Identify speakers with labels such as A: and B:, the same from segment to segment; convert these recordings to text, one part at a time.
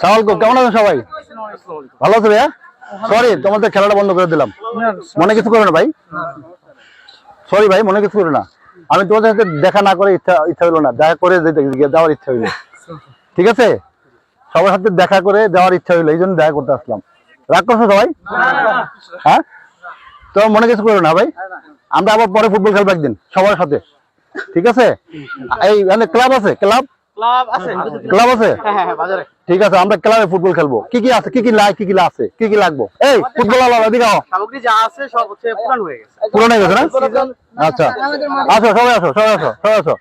A: সালামালাইকুম কেমন আছেন সবাই? ভালো আছে ভাইয়া? সরি তোমাদের খেলাটা বন্ধ করে দিলাম। মনে কিছু করো না ভাই? সরি ভাই মনে কিছু করো না। আমি তোমাদের সাথে দেখা না করে ইচ্ছা ইচ্ছা হইল না। দেখা করে যেতে দেওয়ার ইচ্ছা হইল। ঠিক আছে? সবার সাথে দেখা করে দেওয়ার ইচ্ছা হইল এই জন্য দেখা করতে আসলাম। রাগ করছ সবাই? হ্যাঁ? তো মনে কিছু করো না ভাই? আমরা আবার পরে ফুটবল খেলব একদিন সবার সাথে। ঠিক আছে? এই মানে ক্লাব আছে? ক্লাব
B: ক্লাব আছে।
A: ক্লাব আছে?
B: হ্যাঁ হ্যাঁ বাজারে।
A: ঠিক আছে আমরা ক্লাবে ফুটবল খেলব। কি কি আছে? কি কি লাই কি কি আছে? কি কি লাগবো? এই ফুটবল এদিকে
B: সামগ্রী যা আছে সব হচ্ছে পুরান হয়ে গেছে।
A: পুরো হয়ে গেছে না? আচ্ছা। আসো সবাই আসো সবাই আসো সবাই আসো।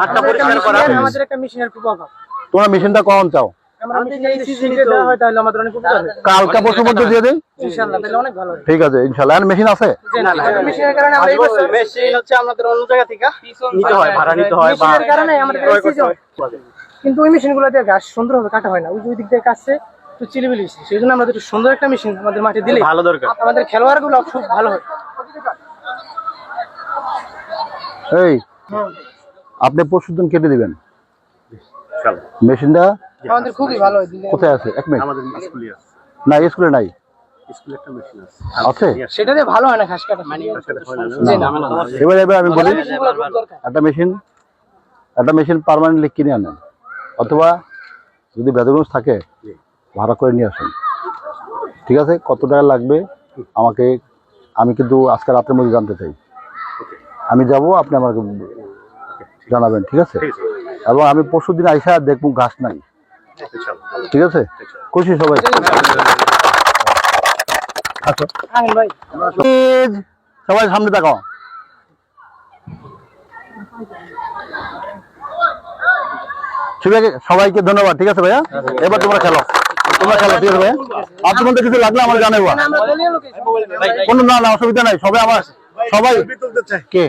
B: মাঠটা পরিষ্কার করা।
C: আমাদের একটা মেশিনের খুব অভাব।
A: তোমরা মেশিনটা কখন চাও।
C: আমরা মেশিন এই সিজনে দেওয়া হয় তাহলে আমাদের অনেক উপকার হয়
A: কালকা পরশুর মধ্যে দিয়ে দিই
C: ইনশাআল্লাহ তাহলে অনেক ভালো হয়
A: ঠিক আছে ইনশাল্লাহ আর মেশিন আছে?
C: না না মেশিনের কারণে আমরা এই বছর
B: মেশিন হচ্ছে আমাদের অন্য জায়গা থেকে। নিতে হয় ভাড়া নিতে হয় বা
C: মেশিনের কারণে আমাদের এই season। কিন্তু ওই মেশিনগুলো দিয়ে গাছ সুন্দরভাবে কাটা হয় না। ওই দিক দিয়ে কাটছে তো চিলিবিলি সেই জন্য আমাদের একটু সুন্দর একটা মেশিন আমাদের মাঠে দিলে
B: ভালো দরকার।
C: আমাদের খেলোয়াড়গুলো খুব ভালো হয়।
A: এই আপনি পরশুর দিন কেটে দিবেন। মেশিনটা
C: আমাদের খুবই ভালো
A: কোথায় আছে? এক মিনিট।
B: আমাদের স্কুলে আছে।
A: না স্কুলে নাই?
B: স্কুলে একটা মেশিন আছে।
A: আছে?
C: সেটা দিয়ে ভালো হয় না ঘাস কাটা। জি
A: এবার এবার আমি বলি
C: মেশিনগুলো খুব দরকার।
A: একটা মেশিন একটা মেশিন পার্মানেন্টলি কিনে আনেন। অথবা যদি বেদগঞ্জ থাকে ভাড়া করে নিয়ে আসেন। ঠিক আছে? কত টাকা লাগবে? আমাকে আমি কিন্তু আজকে রাতের মধ্যে জানতে চাই। আমি যাব আপনি আমাকে জানাবেন ঠিক আছে? এবং আমি পরশু দিন আইসা দেখব ঘাস নাই। ঠিক আছে? খুশি সবাই? আচ্ছা। সবাই সামনে তাকাও। ঠিক আছে সবাইকে ধন্যবাদ ঠিক আছে ভাইয়া? এবার তোমরা খেলো। তোমরা খেলো ঠিক আছে ভাইয়া? আর তোমাদের কিছু লাগলে আমার জানাব কোনো না না অসুবিধা নাই সবাই আমার সবাই কে?